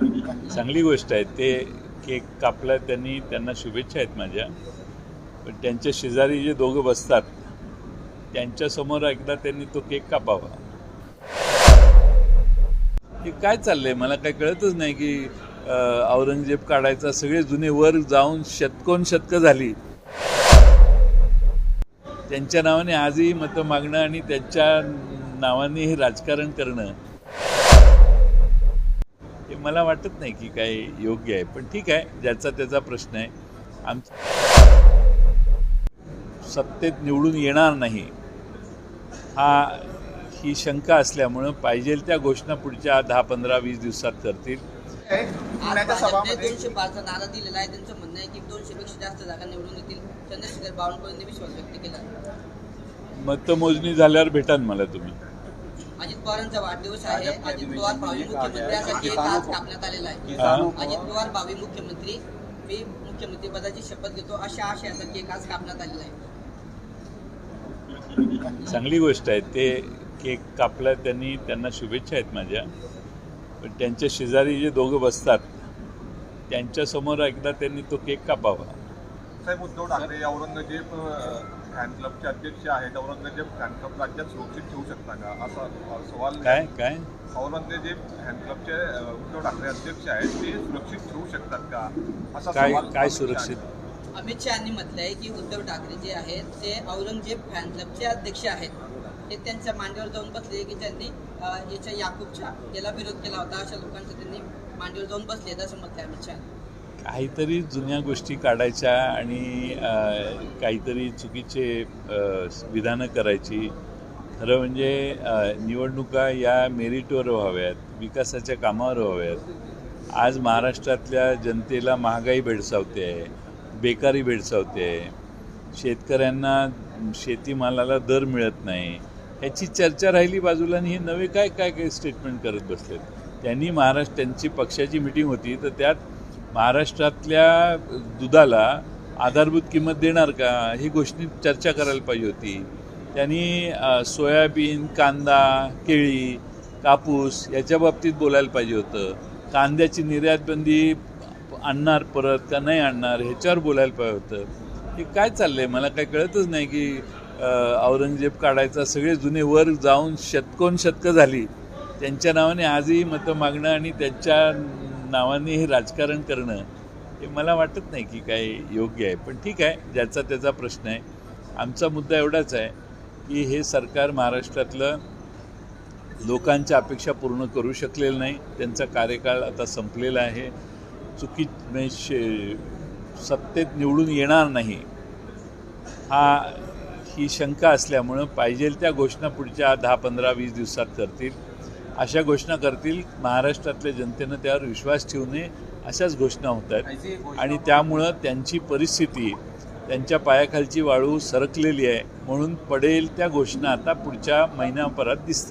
चांगली गोष्ट आहे. ते केक कापला त्यांनी त्यांना शुभेच्छा आहेत माझ्या. पण त्यांच्या शेजारी जे दोघं बसतात त्यांच्यासमोर एकदा त्यांनी तो केक कापावा. हे काय चाललंय? मला काही कळतच नाही की औरंगजेब काढायचा सगळे जुने वर जाऊन शतकोन शतकं झाली. त्यांच्या नावाने आजही मतं मागणं आणि त्यांच्या नावाने हे राजकारण करणं हे मला वाटत नाही की काही योग्य आहे पण ठीक आहे ज्याचा त्याचा प्रश्न आहे. आम सत्तेत निवडून येणार नाही हा ही शंका असल्यामुळं पाहिजे त्या घोषणा पुढच्या दहा पंधरा वीस दिवसात करतील. आहे. आज पुण्याच्या भाजपने सभामध्ये दोनशे पाचचा नारा दिलेला आहे त्यांचं म्हणणं आहे की दोनशे पेक्षा जास्त जागा निवडून येतील. चंद्रशेखर बावनकुळेंनी विश्वास व्यक्त केला. मतमोजणी झाल्यावर भेटान मला तुम्ही. अजित पवारांचा वाढदिवस आहे. अजित पवार भावी मुख्यमंत्री यासाठी एक आज कापण्यात आलेला आहे? अजित पवार भावी मुख्यमंत्री मी मुख्यमंत्री पदाची शपथ घेतो अशा आशयाचा केक आज कापण्यात आलेला आहे. चांगली गोष्ट आहे. ते केक कापला त्यांनी त्यांना शुभेच्छा आहेत माझ्या. पण त्यांच्या शेजारी जे दोघं बसतात त्यांच्यासमोर एकदा त्यांनी तो केक कापावा. साहेब उद्धव ठाकरे औरंगजेब फॅन क्लबचे अध्यक्ष आहेत. औरंगजेब फॅन क्लब राज्यात सुरक्षित ठेवू शकता का? असा सवाल काय? काय? औरंगजेब फॅन क्लबचे उद्धव ठाकरे अध्यक्ष आहेत. ते सुरक्षित ठेवू शकतात का? असा काय सवाल काय अमित सुरक्षित? शहा अमित शहानी म्हटलं आहे की उद्धव ठाकरे जे आहेत ते औरंगजेब फॅन क्लबचे अध्यक्ष आहेत. ते त्यांच्या मांडीवर जाऊन बसले की त्यांनी याच्या याकूबच्या याला विरोध केला होता. अशा लोकांचं त्यांनी मांडीवर जाऊन बसले असं म्हटलं अमित शहा काहीतरी जुन्या गोष्टी काढायच्या आणि काहीतरी चुकीचे विधानं करायची. खरं म्हणजे निवडणुका या मेरिटवर व्हाव्यात विकासाच्या कामावर व्हाव्यात. आज महाराष्ट्रातल्या जनतेला महागाई भेडसावते आहे बेकारी भेडसावते. आहे शेतकऱ्यांना शेतीमालाला दर मिळत नाही. ह्याची चर्चा राहिली बाजूला आणि हे नवे काय काय काय स्टेटमेंट करत बसलेत? त्यांनी महाराष्ट्र त्यांची पक्षाची मिटिंग होती तर त्यात महाराष्ट्रातल्या दुधाला आधारभूत किंमत देणार का? ही गोष्टी चर्चा करायला पाहिजे होती. त्यांनी सोयाबीन कांदा केळी कापूस याच्या बाबतीत बोलायला पाहिजे होतं. कांद्याची निर्यातबंदी आणणार परत का नाही आणणार ह्याच्यावर बोलायला पाहिजे होतं. हे काय चाललंय? मला काही कळतच नाही की औरंगजेब काढायचा सगळे जुने वर जाऊन शतकोन शतकं झाली. त्यांच्या नावाने आजही मतं मागणं आणि त्यांच्या नावाने हे राजकारण करणं हे मला वाटत नाही की काही योग्य आहे. पण ठीक आहे ज्याचा त्याचा प्रश्न आहे. आमचा मुद्दा एवढाच आहे की हे सरकार महाराष्ट्रातलं लोकांच्या अपेक्षा पूर्ण करू शकलेलं नाही. त्यांचा कार्यकाळ आता संपलेला आहे. चुकी म्हणजे शे सत्तेत निवडून येणार नाही. हा ही शंका असल्यामुळं पाहिजे त्या घोषणा पुढच्या दहा पंधरा वीस दिवसात करतील. अशा घोषणा करतील महाराष्ट्रातल्या जनतेनं त्यावर विश्वास ठेवू नये अशाच घोषणा होत आहेत. आणि त्यामुळं त्यांची परिस्थिती त्यांच्या पायाखालची वाळू सरकलेली आहे म्हणून पडेल त्या घोषणा आता पुढच्या महिन्याभरात दिसतील.